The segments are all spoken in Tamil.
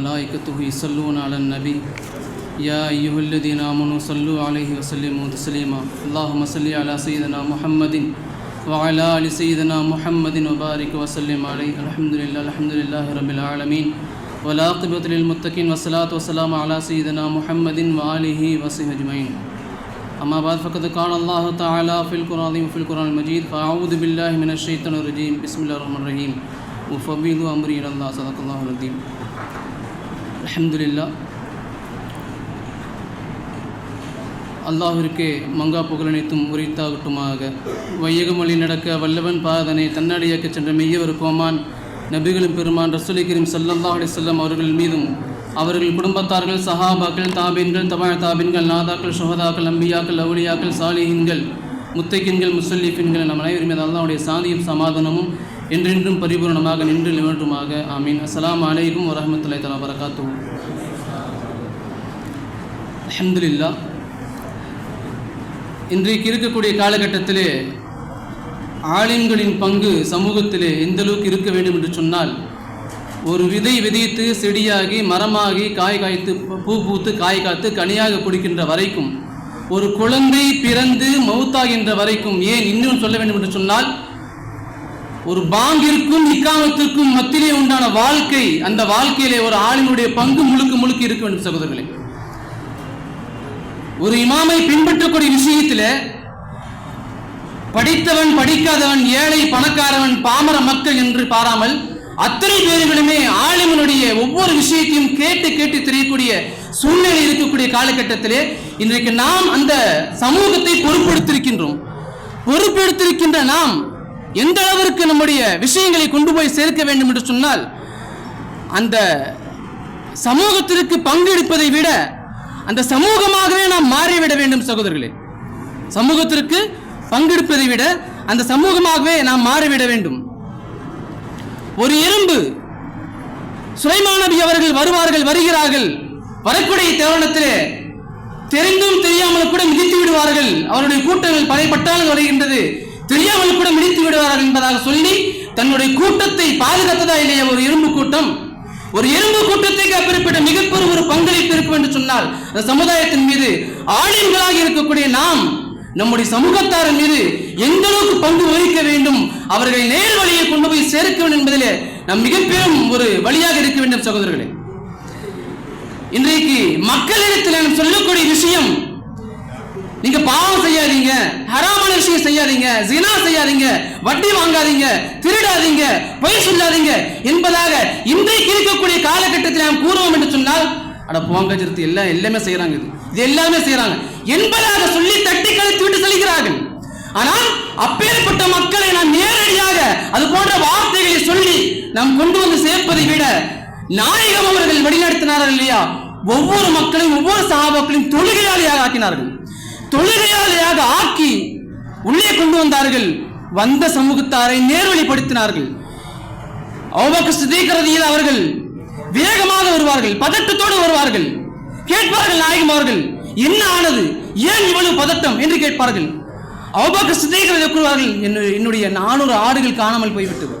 وملائكته يصلون على النبي يا أيها الذين آمنوا صلوا عليه وسلموا تسليما اللهم صل على سيدنا محمد وعلى آل سيدنا محمد وبارك وسلم عليه الحمد لله الحمد لله رب العالمين والعاقبة للمتقين والصلاة والسلام على سيدنا محمد وآله وصحبه أجمعين أما بعد، فقد قال الله تعالى في القرآن العظيم وفي القرآن المجيد فأعوذ بالله من الشيطان الرجيم بسم الله الرحمن الرحيم وفوض أمري إلى الله صدق الله العظيم அஹமதுல்லா அல்லாஹிற்கு மங்கா புகழனைத்தும் உரித்தாகட்டுமாக. வையகம் நடக்க வல்லவன் பாதனை தன்னடியாக்க சென்ற மெய்யவர் கோமான் நபிகளும் பெருமான் ரசூலி கரீம் சல்லல்லா அலி சொல்லம் அவர்கள் மீதும் அவர்கள் குடும்பத்தார்கள் சஹாபாக்கள் தாபீன்கள் தமிழ் தாபீன்கள் நாதாக்கள் சுகதாக்கள் அம்பியாக்கள் அவுளியாக்கள் சாலிஹின்கள் முத்தைக்கின்கள் முசல்லீஃபின்கள் நம் அனைவரும் மீது அல்லாவுடைய சாந்தியும் சமாதானமும் என்றென்றும் பரிபூர்ணமாக நின்று நிகழ்ட்டுமாக ஆமீன். அஸ்லாம் அலைக்கும் வரஹ்மத்துல்லாஹி தலா வரகாத்துஹு அஹமதுல்லா இன்றைக்கு இருக்கக்கூடிய காலகட்டத்திலே ஆலிம்களின் பங்கு சமூகத்திலே எந்த அளவுக்கு இருக்க வேண்டும் என்று சொன்னால் ஒரு விதை விதைத்து செடியாகி மரமாகி காய் காய்த்து பூ பூத்து காய் காத்து கனியாக குடிக்கின்ற வரைக்கும் ஒரு குழந்தை பிறந்து மௌத்தாகின்ற வரைக்கும் ஏன் இன்னும் சொல்ல வேண்டும் என்று சொன்னால் ஒரு பாங்கிற்கும் இக்காமத்திற்கும் மத்தியிலே உண்டான வாழ்க்கை அந்த வாழ்க்கையிலே ஒரு ஆளினுடைய பங்கு முழுக்க முழுக்க இருக்க வேண்டும் சகோதரர்களே. ஒரு இமாமை பின்பற்றக்கூடிய விஷயத்தில் படித்தவன் படிக்காதவன் ஏழை பணக்காரவன் பாமர மக்கள் என்று பாராமல் அத்தனை பேர்களுமே ஆளுமனுடைய ஒவ்வொரு விஷயத்தையும் கேட்டு கேட்டு தெரியக்கூடிய சூழ்நிலை இருக்கக்கூடிய காலகட்டத்திலே இன்றைக்கு நாம் அந்த சமூகத்தை பொறுப்பெடுத்திருக்கின்றோம். பொறுப்பெடுத்திருக்கின்ற நாம் எந்த அளவிற்கு நம்முடைய விஷயங்களை கொண்டு போய் சேர்க்க வேண்டும் என்று சொன்னால் அந்த சமூகத்திற்கு பங்கெடுப்பதை விட அந்த சமூகமாகவே நாம் மாறிவிட வேண்டும் சகோதரர்களே. சமூகத்திற்கு பங்கெடுப்பதை விட அந்த சமூகமாகவே நாம் மாறிவிட வேண்டும். ஒரு எறும்பு சுலைமானபி அவர்கள் வருவார்கள் வருகிறார்கள் வரக்கூடிய தருணத்திலே தெரிந்தும் தெரியாமல் கூட மிதித்து விடுவார்கள். அவருடைய கூட்டங்கள் படை பட்டாளங்கள் வருகின்றது. தெரியாமல் கூட மிடித்து விடுவார்கள் என்பதாக சொல்லி தன்னுடைய கூட்டத்தை பாதுகாத்ததா இல்லையா ஒரு இரும்பு கூட்டம்? ஒரு எறும்பு கூட்டத்துக்கு அப்படிப்பட்ட மிகப்பெரிய ஒரு பங்களிப்பு இருக்கும் என்று சொன்னால் அந்த சமுதாயத்தின் மீது ஆளுங்களாக இருக்கக்கூடிய நாம் நம்முடைய சமூகத்தாரின் மீது எந்த அளவுக்கு பங்கு வகிக்க வேண்டும் அவர்களை நேர் வழியை கொண்டு போய் சேர்க்க வேண்டும் என்பதிலே நாம் மிகப்பெரும் ஒரு வழியாக இருக்க வேண்டும் சகோதரர்களே. இன்றைக்கு மக்களிடத்தில் நாம் சொல்லக்கூடிய விஷயம் நீங்க பாவம் செய்யாதீங்க ஹராமான விஷயம் செய்யாதீங்க ஜினா செய்யாதீங்க வட்டி வாங்காதீங்க திருடாதீங்க பொய் சொல்லாதீங்க என்பதாக இன்றைக்கு இருக்கக்கூடிய காலகட்டத்தில் நாம் கூறுவோம் என்று சொன்னால் அட போங்க சிறுத்து எல்லாம் எல்லாமே செய்யறாங்க இது. இது எல்லாமே செய்யறாங்க என்பதாக சொல்லி தட்டி கழித்து விட்டு செல்கிறார்கள். ஆனால் அப்பேற்பட்ட மக்களை நாம் நேரடியாக அது போன்ற வார்த்தைகளை சொல்லி நாம் கொண்டு வந்து சேர்ப்பதை விட நாயகம் அவர்கள் வழிநடத்தினார்கள் இல்லையா? ஒவ்வொரு மக்களையும் ஒவ்வொரு சகாபாக்களையும் தொழுகையாளியாக ஆக்கினார்கள். தொழுகையாளியாக ஆக்கி உள்ளே கொண்டு வந்தார்கள். வந்த சமூகத்தாரை நேர்வழிப்படுத்தினார்கள். அவ்வளவு அவர்கள் வேகமாக வருவார்கள் பதட்டத்தோடு வருவார்கள். கேட்பார்கள் நாயகம் அவர்கள் என்ன ஆனது? ஏன் இவ்வளவு பதட்டம்? என்று கேட்பார்கள். அவ்வளவு சிதைக்கிறதை கூறுவார்கள் என்னுடைய நானூறு ஆடுகள் காணாமல் போய்விட்டது.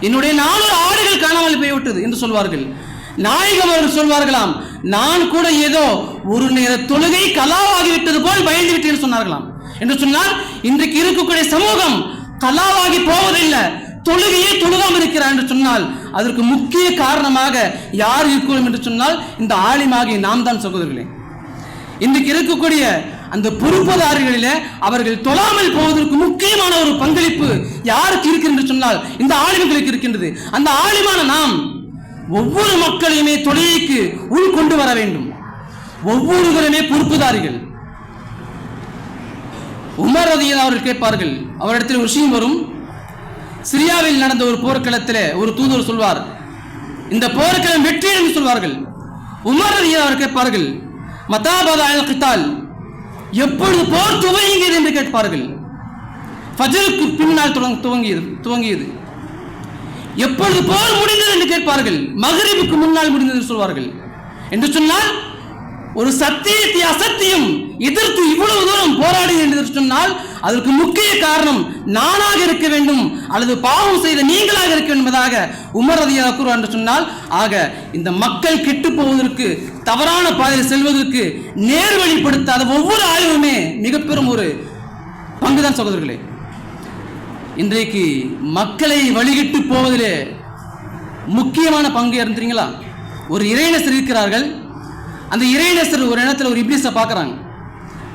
என்னுடைய நானூறு ஆடுகள் காணாமல் போய்விட்டது என்று சொல்வார்கள். நாயகம் அவர்கள் சொல்வார்களாம் நான் கூட ஏதோ ஒரு நேர தொழுகை கலாவாகிவிட்டது போல் பயந்து விட்டேன் சொன்னார்களாம். என்று சொன்னால் இன்றைக்கு இருக்கக்கூடிய சமூகம் கலாவாகி போவதில்லை தொழுகையே தொழுகாமல் இருக்கிறார் என்று சொன்னால் அதற்கு முக்கிய காரணமாக யார் இருக்கிறோம் என்று சொன்னால் இந்த ஆலிமாகி நாம் தான் சகோதரர்களே. இன்றைக்கு இருக்கக்கூடிய அந்த பொறுப்புதாரிகளிலே அவர்கள் தொழாமல் போவதற்கு முக்கியமான ஒரு பங்களிப்பு யாருக்கு இருக்கு என்று சொன்னால் இந்த ஆளுமைகளுக்கு இருக்கின்றது. அந்த ஆளுமான நாம். ஒவ்வொரு மக்களையுமே தொழிலுக்கு உள் கொண்டு வர வேண்டும். ஒவ்வொருவருமே பொறுப்புதாரிகள். உமர் ரதியன் அவர்கள் கேட்பார்கள் அவரிடத்தில் ஒரு விஷயம் வரும். சிரியாவில் நடந்த ஒரு போர்க்களத்தில் ஒரு தூதர் சொல்வார் இந்த போர்க்களம் வெற்றி என்று சொல்வார்கள். உமர் ரதியன் அவர் கேட்பார்கள் மதாபதா அல் கித்தால் எப்பொழுது போர் துவங்கியது என்று கேட்பார்கள். ஃபஜருக்கு பின்னால் துவங்க- துவங்கியது துவங்கியது. எப்பொழுது போர் முடிந்தது என்று கேட்பார்கள். மகரிபுக்கு முன்னால் முடிந்தது என்று சொல்வார்கள். என்று சொன்னால் ஒரு சத்தியத்தை அசத்தியம் எதிர்த்து இவ்வளவு தூரம் போராடி என்று சொன்னால் அதற்கு முக்கிய காரணம் நானாக இருக்க வேண்டும் அல்லது பாவம் செய்த நீங்களாக இருக்க என்பதாக உமர் ரதியாக என்று சொன்னால் ஆக இந்த மக்கள் கெட்டு போவதற்கு தவறான பாதையில் செல்வதற்கு நேர்வழிப்படுத்தாத ஒவ்வொரு ஆய்வுமே மிகப்பெரும் ஒரு பங்குதான் சகோதரர்களே. இன்றைக்கு மக்களை வழிகிட்டு போவதிலே முக்கியமான பங்கு இருந்துறீங்களா ஒரு இறைநசர் இருக்கிறார்கள். அந்த இறைநசர் ஒரு இடத்துல ஒரு இப்ளிஸை பார்க்குறாங்க.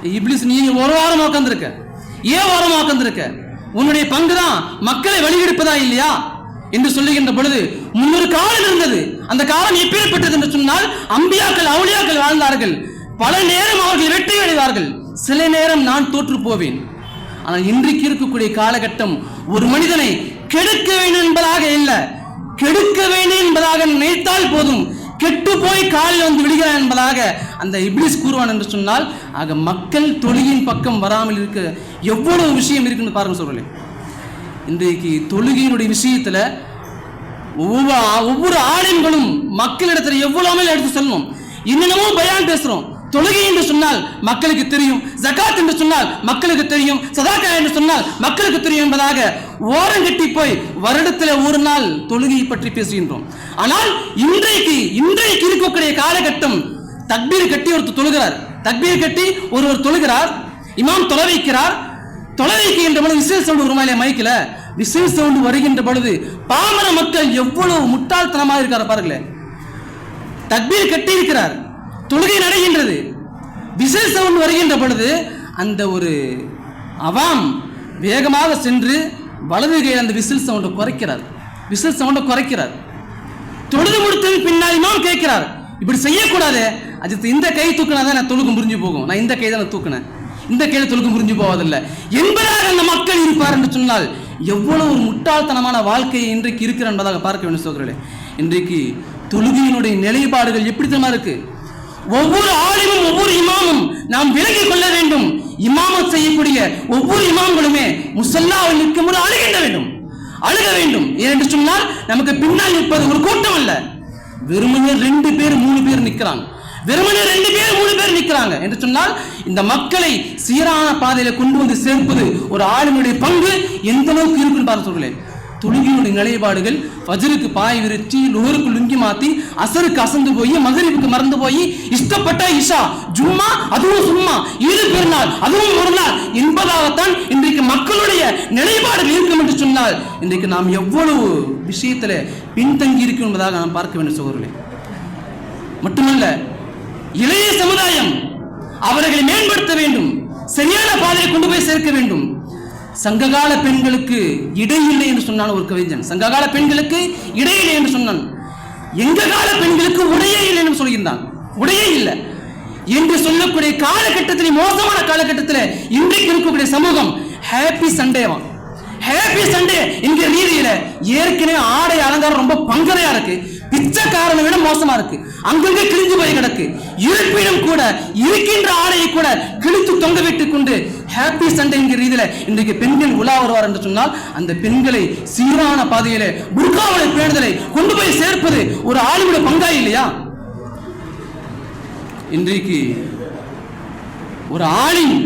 இப்ளிஸ் நீ ஒரு வாரம் உட்காந்துருக்க ஏன் வாரம் உட்காந்துருக்க உன்னுடைய பங்கு தான் மக்களை வழிகெடுப்பதா இல்லையா? என்று சொல்லுகின்ற பொழுது முன்னொரு காலம் இருந்தது. அந்த காலம் எப்பேற்பட்டது? என்று சொன்னால் அம்பியாக்கள் அவுளியாக்கள் வாழ்ந்தார்கள். பல நேரம் அவர்கள் வெற்றி அடைவார்கள். சில நேரம் நான் தோற்று போவேன். ஆனால் இன்றைக்கு இருக்கக்கூடிய காலகட்டம் ஒரு மனிதனை கெடுக்க வேண்டும் என்பதாக இல்லை. கெடுக்க வேண்டும் என்பதாக நினைத்தால் போதும். கெட்டு போய் காலில் வந்து விடுகிறான் என்பதாக அந்த இப்ளிஸ் கூறுவான் என்று சொன்னால் ஆக மக்கள் தொழுகையின் பக்கம் வராமல் இருக்க எவ்வளவு விஷயம் இருக்குன்னு பாருங்க சொல்றேன் இன்றைக்கு தொழுகையினுடைய விஷயத்துல ஒவ்வொரு ஒவ்வொரு ஆலயங்களும் மக்களிடத்தில் எவ்வளவு எடுத்து செல்லணும் இன்னமும் பயான் பேசுறோம். தொழுகை என்று சொன்னால் மக்களுக்கு தெரியும் ஜகாத் என்று சொன்னால் மக்களுக்கு தெரியும் சதாக்கா என்று சொன்னால் மக்களுக்கு தெரியும் என்பதாக ஓரங்கட்டி போய் வருடத்தில் ஒரு நாள் தொழுகையை பற்றி பேசுகின்றோம். ஆனால் இன்றைக்கு இன்றைக்கு இருக்கக்கூடிய காலகட்டம் தக்பீர் கட்டி ஒருத்தர் தொழுகிறார். தக்பீர் கட்டி ஒருவர் தொழுகிறார் இமாம் தொலை வைக்கிறார். தொலை வைக்கின்ற பொழுது விசேஷ சவுண்டு ஒரு மேலே மைக்கில்? விசேஷ சவுண்டு வருகின்ற பொழுது பாமர மக்கள் எவ்வளவு முட்டாள்தனமாக இருக்கார் பாருங்களேன். தக்பீர் கட்டி இருக்கிறார். தொழுகை நடைகின்றது. விசில் சவுண்ட் வருகின்ற பொழுது அந்த ஒரு அவாம் வேகமாக சென்று வலது கையில் அந்த விசில் சவுண்டை குறைக்கிறார். விசில் சவுண்டை குறைக்கிறார். தொழுது முடித்தது பின்னால் இமாம் கேட்கிறார். இப்படி செய்யக்கூடாது. அஜித் இந்த கை தூக்கினா தான் நான் தொழுகு முறிஞ்சு போகும். நான் இந்த கை தான் நான் தூக்கினேன். இந்த கையில் தொழுகு முறிஞ்சு போவதில்லை. என்பதாக அந்த மக்கள் இருப்பார் என்று சொன்னால் எவ்வளவு ஒரு முட்டாள்தனமான வாழ்க்கை இன்றைக்கு இருக்கிற என்பதாக பார்க்க வேண்டும் சொல்கிறேன் இன்றைக்கு தொழுகையினுடைய நிலைப்பாடுகள் எப்படி தனமாக இருக்குது ஒவ்வொரு ஆலிமும் ஒவ்வொரு இமாமும் நாம் விலகிக் கொள்ள வேண்டும். இமாமத் செய்யக்கூடிய ஒவ்வொரு இமாம்களுமே முசல்லாவில் நிற்கும் போது அழுகின்ற வேண்டும். அழுக வேண்டும். ஏனென்று சொன்னால் நமக்கு பின்னால் நிற்பது ஒரு கூட்டம் அல்ல. வெறுமனே ரெண்டு பேர் மூணு பேர் நிற்கிறாங்க. வெறுமனே ரெண்டு பேர் மூணு பேர் நிற்கிறாங்க. என்று சொன்னால் இந்த மக்களை சீரான பாதையில கொண்டு வந்து சேர்ப்பது ஒரு ஆளுமையுடைய பங்கு. எந்த அளவுக்கு இருக்குன்னு பார்த்து சொல்கிறேன் தொழுகையுடைய நிலைப்பாடுகள் வஜருக்கு பாய் விரிச்சு லுகருக்கு லுங்கி மாத்தி அசருக்கு அசந்து போய் மகரிப்புக்கு மறந்து போய் இஷ்டப்பட்ட இஷா ஜும்மா அதுவும் சும்மா ஈது பெருநாள் அதுவும் ஒரு நாள் என்பதாகத்தான் இன்றைக்கு மக்களுடைய நிலைப்பாடுகள் இருக்கும் என்று சொன்னால் இன்றைக்கு நாம் எவ்வளவு விஷயத்துல பின்தங்கி இருக்கும் என்பதாக நாம் பார்க்க வேண்டும் சோழர்களே மட்டுமல்ல இளைய சமுதாயம் அவர்களை மேம்படுத்த வேண்டும் சரியான பாதையை கொண்டு போய் சேர்க்க வேண்டும். சங்ககால பெண்களுக்கு இடையில்லை என்று சொன்னான் ஒரு கவிஞன். சங்ககால பெண்களுக்கு இடையில்லை என்று சொன்னான். எங்க கால பெண்களுக்கு உடையே இல்லை என்று சொல்லியிருந்தான் உடையே இல்லை. என்று சொல்லக்கூடிய காலகட்டத்தில் மோசமான காலகட்டத்தில் இன்றைக்கு இருக்கக்கூடிய சமூகம் ஹாப்பி சண்டேவா ஹாப்பி சண்டே என்கிற ரீதியில ஏற்கனவே ஆடை அலங்காரம் ரொம்ப பங்கரையா இருக்கு. பிச்சைக்காரனை விட மோசமா இருக்கு. அங்கங்க கிழிஞ்சு போய் கிடக்கு. இருப்பினும் கூட இருக்கின்ற ஆடையை கூட கிழித்து தொங்க விட்டுக் கொண்டு ஹாப்பி சண்டே என்கிற ரீதியில இன்றைக்கு பெண்கள் உலா வருவார் என்று சொன்னால் அந்த பெண்களை சீரான பாதையில புர்காவுடைய பேணுதலை கொண்டு போய் சேர்ப்பது ஒரு ஆளுடைய பங்கா இல்லையா? இன்றைக்கு ஒரு ஆளின்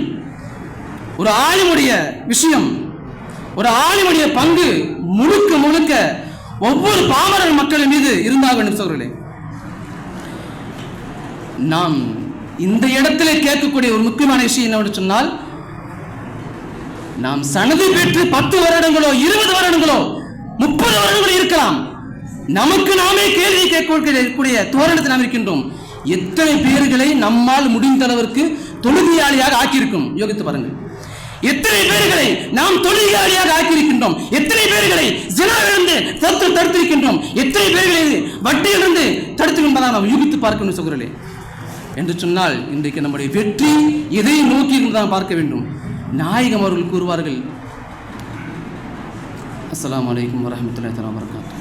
ஒரு ஆளுமுடைய விஷயம் ஒரு ஆளுமுடைய பங்கு முழுக்க முழுக்க ஒவ்வொரு பாமரர் மக்கள் மீது இருந்தாக வேண்டும் சோழர்களே நாம் இந்த இடத்திலே கேட்கக்கூடிய ஒரு முக்கியமான விஷயம் என்னவென்று சொன்னால் நாம் சனது பெற்று பத்து வருடங்களோ இருபது வருடங்களோ முப்பது வருடங்களோ இருக்கலாம். நமக்கு நாமே கேள்வி கேட்கக்கூடிய தோரணத்தில் நாம் இருக்கின்றோம். எத்தனை பேர்களை நம்மால் முடிந்த அளவிற்கு தொழுகையாளியாக ஆக்கியிருக்கும்? யோகித்து பாருங்கள். எத்தனை பேர்களை நாம் தொழிலாளியாக ஆக்கியிருக்கின்றோம்? எத்தனை பேர்களை ஜினாவிலிருந்து தடுத்து தடுத்திருக்கின்றோம்? எத்தனை பேர்களை வட்டியிலிருந்து தடுத்து என்பதாக நாம் யூகித்து பார்க்கணும் சொல்கிறே என்று சொன்னால் இன்றைக்கு நம்முடைய வெற்றி எதை நோக்கி தான் பார்க்க வேண்டும். நாயகம் அவர்கள் கூறுவார்கள் அஸ்ஸலாமு அலைக்கும் வரஹ்மத்துல்லாஹி தஆலா வபரகாத்துஹு.